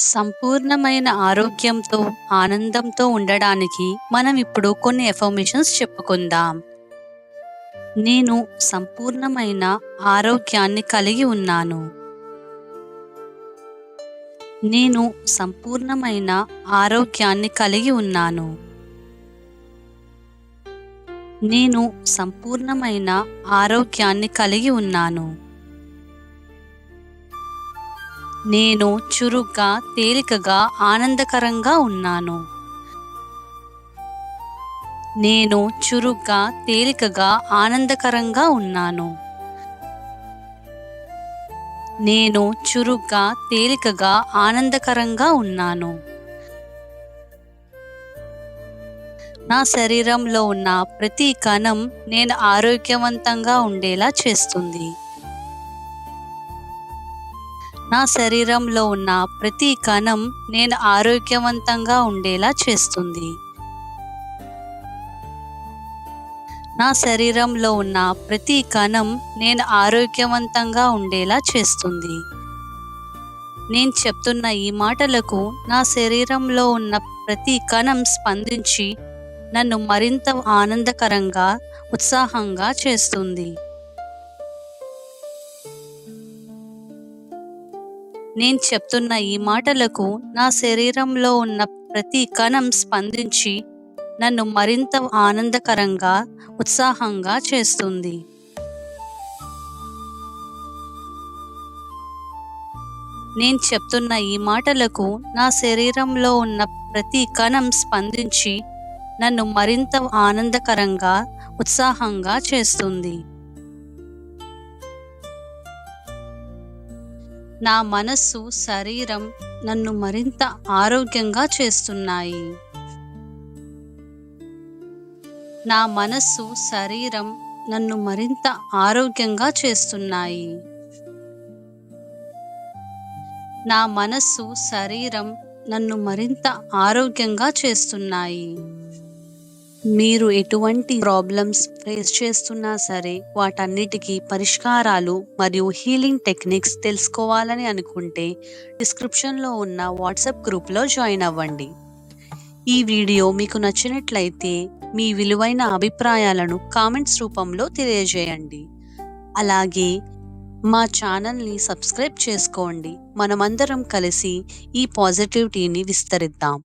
సంపూర్ణమైన ఆరోగ్యంతో, ఆనందంతో ఉండడానికి మనం ఇప్పుడు కొన్ని ఎఫర్మేషన్స్ చెప్పుకుందాం. నేను సంపూర్ణమైన ఆరోగ్యాన్ని కలిగి ఉన్నాను. నేను సంపూర్ణమైన ఆరోగ్యాన్ని కలిగి ఉన్నాను. నేను సంపూర్ణమైన ఆరోగ్యాన్ని కలిగి ఉన్నాను. నేను చురుగ్గా, తేలికగా, ఆనందకరంగా ఉన్నాను. నేను చురుగ్గా, తేలికగా, ఆనందకరంగా ఉన్నాను. నేను చురుగ్గా, తేలికగా, ఆనందకరంగా ఉన్నాను. నా శరీరంలో ఉన్న ప్రతి కణం నేను ఆరోగ్యవంతంగా ఉండేలా చేస్తుంది. నా శరీరంలో ఉన్న ప్రతి కణం నేను ఆరోగ్యవంతంగా ఉండేలా చేస్తుంది. నా శరీరంలో ఉన్న ప్రతి కణం నేను ఆరోగ్యవంతంగా ఉండేలా చేస్తుంది. నేను చెప్తున్న ఈ మాటలకు నా శరీరంలో ఉన్న ప్రతి కణం స్పందించి నన్ను మరింత ఆనందకరంగా, ఉత్సాహంగా చేస్తుంది. నేను చెప్తున్న ఈ మాటలకు నా శరీరంలో ఉన్న ప్రతి కణం స్పందించి నన్ను మరింత ఆనందకరంగా, ఉత్సాహంగా చేస్తుంది. నేను చెప్తున్న ఈ మాటలకు నా శరీరంలో ఉన్న ప్రతి కణం స్పందించి నన్ను మరింత ఆనందకరంగా, ఉత్సాహంగా చేస్తుంది. నా మనస్సు, శరీరం నన్ను మరింత ఆరోగ్యంగా చేస్తున్నాయి. నా మనస్సు, శరీరం నన్ను మరింత ఆరోగ్యంగా చేస్తున్నాయి. నా మనస్సు, శరీరం నన్ను మరింత ఆరోగ్యంగా చేస్తున్నాయి. మీరు ఎటువంటి ప్రాబ్లమ్స్ ఫేస్ చేస్తున్నా సరే, వాటన్నిటికీ పరిష్కారాలు మరియు హీలింగ్ టెక్నిక్స్ తెలుసుకోవాలని అనుకుంటే డిస్క్రిప్షన్‌లో ఉన్న వాట్సాప్ గ్రూప్‌లో జాయిన్ అవ్వండి. ఈ వీడియో మీకు నచ్చినట్లయితే మీ విలువైన అభిప్రాయాలను కామెంట్స్ రూపంలో తెలియజేయండి. అలాగే మా ఛానల్‌ని సబ్స్క్రైబ్ చేసుకోండి. మనమందరం కలిసి ఈ పాజిటివిటీని విస్తరిద్దాం.